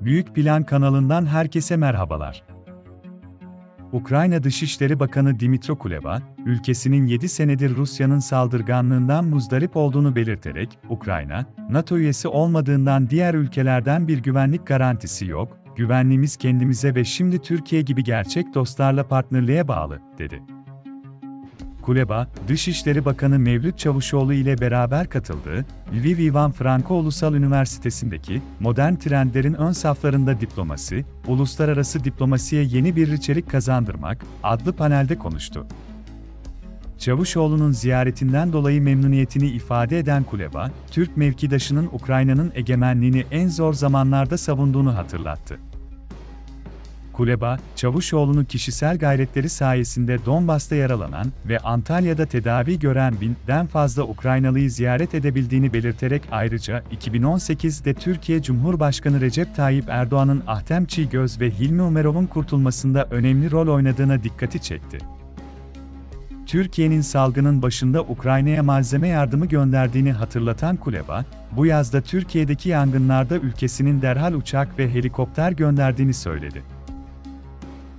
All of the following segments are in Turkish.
Büyük Plan kanalından herkese merhabalar. Ukrayna Dışişleri Bakanı Dimitro Kuleba, ülkesinin 7 senedir Rusya'nın saldırganlığından muzdarip olduğunu belirterek, Ukrayna, NATO üyesi olmadığından diğer ülkelerden bir güvenlik garantisi yok, güvenliğimiz kendimize ve şimdi Türkiye gibi gerçek dostlarla partnerliğe bağlı, dedi. Kuleba, Dışişleri Bakanı Mevlüt Çavuşoğlu ile beraber katıldığı Lviv Ivan Franko Ulusal Üniversitesi'ndeki Modern Trendlerin Ön Saflarında Diplomasi, Uluslararası Diplomasiye Yeni Bir İçerik Kazandırmak adlı panelde konuştu. Çavuşoğlu'nun ziyaretinden dolayı memnuniyetini ifade eden Kuleba, Türk mevkidaşının Ukrayna'nın egemenliğini en zor zamanlarda savunduğunu hatırlattı. Kuleba, Çavuşoğlu'nun kişisel gayretleri sayesinde Donbas'ta yaralanan ve Antalya'da tedavi gören binden fazla Ukraynalıyı ziyaret edebildiğini belirterek ayrıca 2018'de Türkiye Cumhurbaşkanı Recep Tayyip Erdoğan'ın Ahtem Çiğgöz ve Hilmi Umerov'un kurtulmasında önemli rol oynadığına dikkati çekti. Türkiye'nin salgının başında Ukrayna'ya malzeme yardımı gönderdiğini hatırlatan Kuleba, bu yazda Türkiye'deki yangınlarda ülkesinin derhal uçak ve helikopter gönderdiğini söyledi.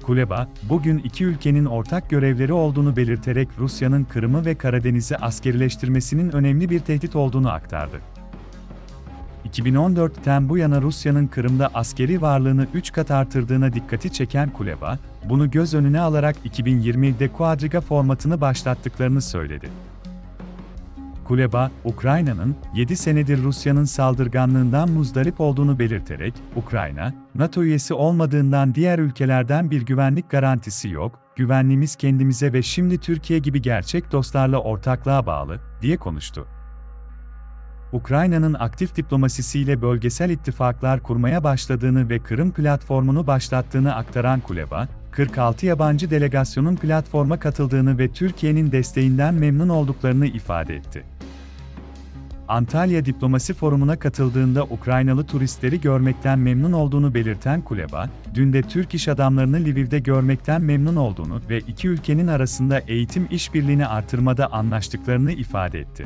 Kuleba, bugün iki ülkenin ortak görevleri olduğunu belirterek Rusya'nın Kırım'ı ve Karadeniz'i askerileştirmesinin önemli bir tehdit olduğunu aktardı. 2014'ten bu yana Rusya'nın Kırım'da askeri varlığını 3 kat artırdığına dikkati çeken Kuleba, bunu göz önüne alarak 2020'de Quadriga formatını başlattıklarını söyledi. Kuleba, Ukrayna'nın 7 senedir Rusya'nın saldırganlığından muzdarip olduğunu belirterek, Ukrayna, NATO üyesi olmadığından diğer ülkelerden bir güvenlik garantisi yok, güvenliğimiz kendimize ve şimdi Türkiye gibi gerçek dostlarla ortaklığa bağlı, diye konuştu. Ukrayna'nın aktif diplomasisiyle bölgesel ittifaklar kurmaya başladığını ve Kırım platformunu başlattığını aktaran Kuleba, 46 yabancı delegasyonun platforma katıldığını ve Türkiye'nin desteğinden memnun olduklarını ifade etti. Antalya Diplomasi Forumu'na katıldığında Ukraynalı turistleri görmekten memnun olduğunu belirten Kuleba, dün de Türk iş adamlarını Lviv'de görmekten memnun olduğunu ve iki ülkenin arasında eğitim işbirliğini artırmada anlaştıklarını ifade etti.